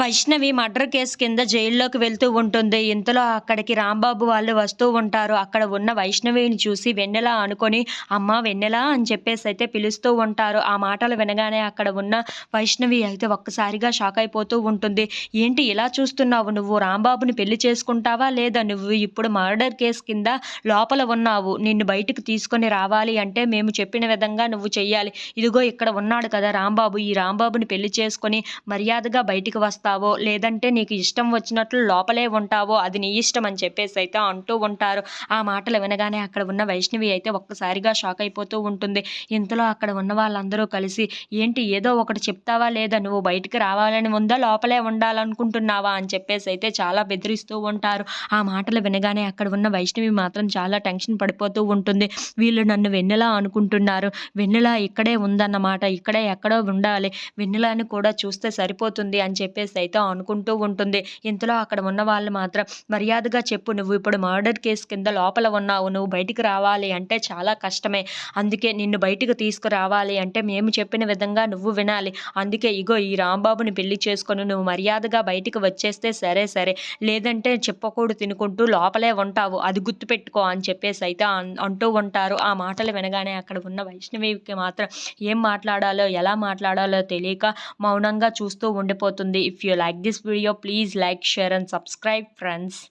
Vaishnavi murder case కింద జైల్లోకి వెళ్తూ ఉంటుంది. ఇంతలో అక్కడికి రాంబాబు వాళ్ళు వస్తూ ఉంటారు. అక్కడ ఉన్న వైష్ణవిని చూసి వెన్నెల అనుకొని అమ్మ వెన్నెల అని చెప్పేసి అయితే పిలుస్తూ ఉంటారు. ఆ మాటలు వినగానే అక్కడ ఉన్న వైష్ణవి అయితే ఒక్కసారిగా షాక్ అయిపోతూ ఉంటుంది. ఏంటి ఇలా చూస్తున్నావు? నువ్వు రాంబాబుని పెళ్ళి చేసుకుంటావా లేదా? నువ్వు ఇప్పుడు మర్డర్ కేసు కింద లోపల ఉన్నావు. నిన్ను బయటకు తీసుకొని రావాలి అంటే మేము చెప్పిన విధంగా నువ్వు చెయ్యాలి. ఇదిగో ఇక్కడ ఉన్నాడు కదా రాంబాబు. ఈ రాంబాబుని పెళ్ళి చేసుకొని మర్యాదగా బయటికి వస్తా వస్తావో లేదంటే నీకు ఇష్టం వచ్చినట్లు లోపలే ఉంటావో అది నీ ఇష్టం అని చెప్పేసి అయితే అంటూ ఉంటారు. ఆ మాటలు వినగానే అక్కడ ఉన్న వైష్ణవి అయితే ఒక్కసారిగా షాక్ అయిపోతూ ఉంటుంది. ఇంతలో అక్కడ ఉన్న వాళ్ళందరూ కలిసి ఏంటి ఏదో ఒకటి చెప్తావా లేదా? నువ్వు బయటికి రావాలని ఉందా? లోపలే ఉండాలనుకుంటున్నావా? అని చెప్పేసి అయితే చాలా బెదిరిస్తూ ఉంటారు. ఆ మాటలు వినగానే అక్కడ ఉన్న వైష్ణవి మాత్రం చాలా టెన్షన్ పడిపోతూ ఉంటుంది. వీళ్ళు నన్ను వెన్నెలా అనుకుంటున్నారు? వెన్నెల ఇక్కడే ఉందన్నమాట. ఇక్కడే ఎక్కడో ఉండాలి. వెన్నెలని కూడా చూస్తే సరిపోతుంది అని చెప్పేసి అయితే అనుకుంటూ ఉంటుంది. ఇంతలో అక్కడ ఉన్న వాళ్ళు మాత్రం మర్యాదగా చెప్పు నువ్వు ఇప్పుడు మర్డర్ కేసు కింద లోపల ఉన్నావు నువ్వు బయటికి రావాలి అంటే చాలా కష్టమే. అందుకే నిన్ను బయటికి తీసుకురావాలి అంటే మేము చెప్పిన విధంగా నువ్వు వినాలి. అందుకే ఇగో ఈ రాంబాబుని పెళ్ళి చేసుకొని నువ్వు మర్యాదగా బయటికి వచ్చేస్తే సరే సరే. లేదంటే చెప్పకూడదు తినుకుంటూ లోపలే ఉంటావు. అది గుర్తుపెట్టుకో అని చెప్పేసి అయితే అంటూ ఉంటారు. ఆ మాటలు వినగానే అక్కడ ఉన్న వైష్ణవికి మాత్రం ఏం మాట్లాడాలో ఎలా మాట్లాడాలో తెలియక మౌనంగా చూస్తూ ఉండిపోతుంది. If you like this video, please like, share and subscribe friends.